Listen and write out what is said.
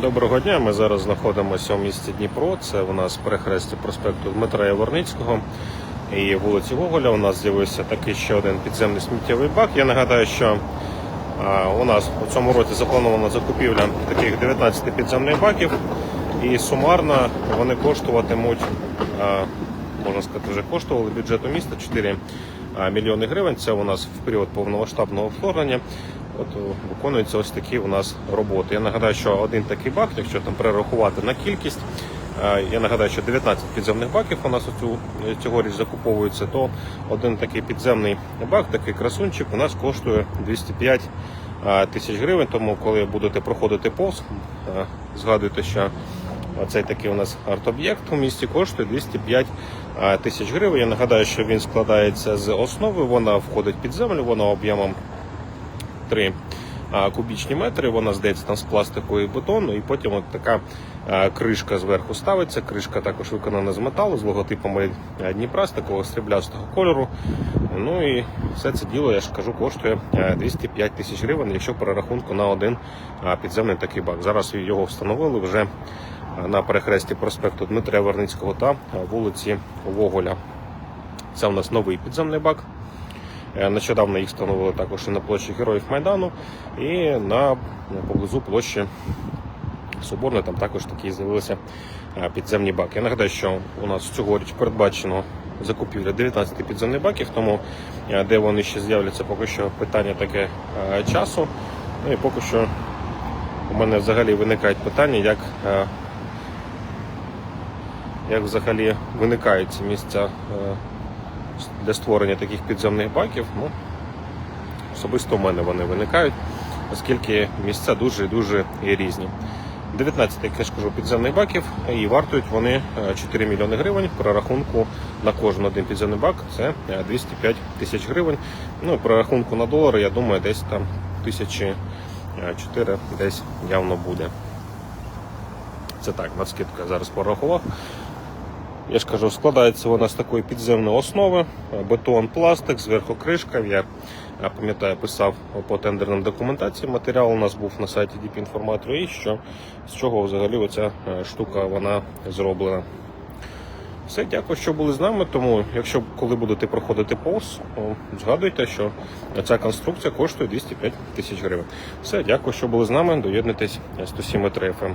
Доброго дня. Ми зараз знаходимося у місті Дніпро. Це у нас перехрестя проспекту Дмитра Яворницького і вулиці Гоголя. У нас з'явився такий ще один підземний сміттєвий бак. Я нагадаю, що у нас у цьому році запланована закупівля таких 19 підземних баків, і сумарно вони коштуватимуть, можна сказати, вже коштували бюджету міста 4 мільйони гривень. Це у нас в період повномасштабного вторгнення. От е, виконуються ось такі у нас роботи. Я нагадаю, що один такий бак, якщо там перерахувати на кількість, е, я нагадаю, що 19 підземних баків у нас оцю, цьогоріч закуповується, то один такий підземний бак, такий красунчик, у нас коштує 205 е, тисяч гривень. Тому, коли будете проходити повз, е, згадуйте, що цей такий у нас арт-об'єкт у місті коштує 205 е, тисяч гривень. Я нагадаю, що він складається з основи, вона входить під землю, вона об'ємом 3 кубічні метри. Вона здається там з пластику і бетону, і потім от така кришка зверху ставиться. Кришка також виконана з металу, з логотипами Дніпра, з такого сріблястого кольору. Ну і все це діло, я ж кажу, коштує 205 тисяч гривень, якщо перерахунку на один підземний такий бак. Зараз його встановили вже на перехресті проспекту Дмитрия Верницького та вулиці Воголя. Це у нас новий підземний бак. Е, Нещодавно їх встановили також і на площі Героїв Майдану і на поблизу площі Соборної там також такі з'явилися е, підземні баки. Я нагадаю, що у нас цьогоріч передбачено закупівля 19 підземних баків, тому е, де вони ще з'являться, поки що питання таке часу. Ну і поки що у мене взагалі виникають питання, як, як взагалі виникають ці місця. Е, для створення таких підземних баків. Ну, особисто в мене вони виникають, оскільки місця дуже і дуже різні. 19, як я ж кажу, підземних баків і вартують вони е, 4 мільйони гривень. При рахунку на кожен один підземний бак це е, 205 тисяч гривень. Ну і при рахунку на долари, я думаю, десь там тисячі е, чотири десь явно буде. Це так, на скидку я зараз порахував. Я ж кажу, складається вона з такої підземної основи, бетон, пластик, зверху кришка. Я пам'ятаю, писав по тендерним документації. Матеріал у нас був на сайті Діпінформатору і що з чого взагалі оця е, штука вона зроблена. Все, дякую, що були з нами. Тому, якщо коли будете проходити повз, згадуйте, що ця конструкція коштує 205 тисяч гривень. Все, дякую, що були з нами. Доєднуйтесь 107.3 FM.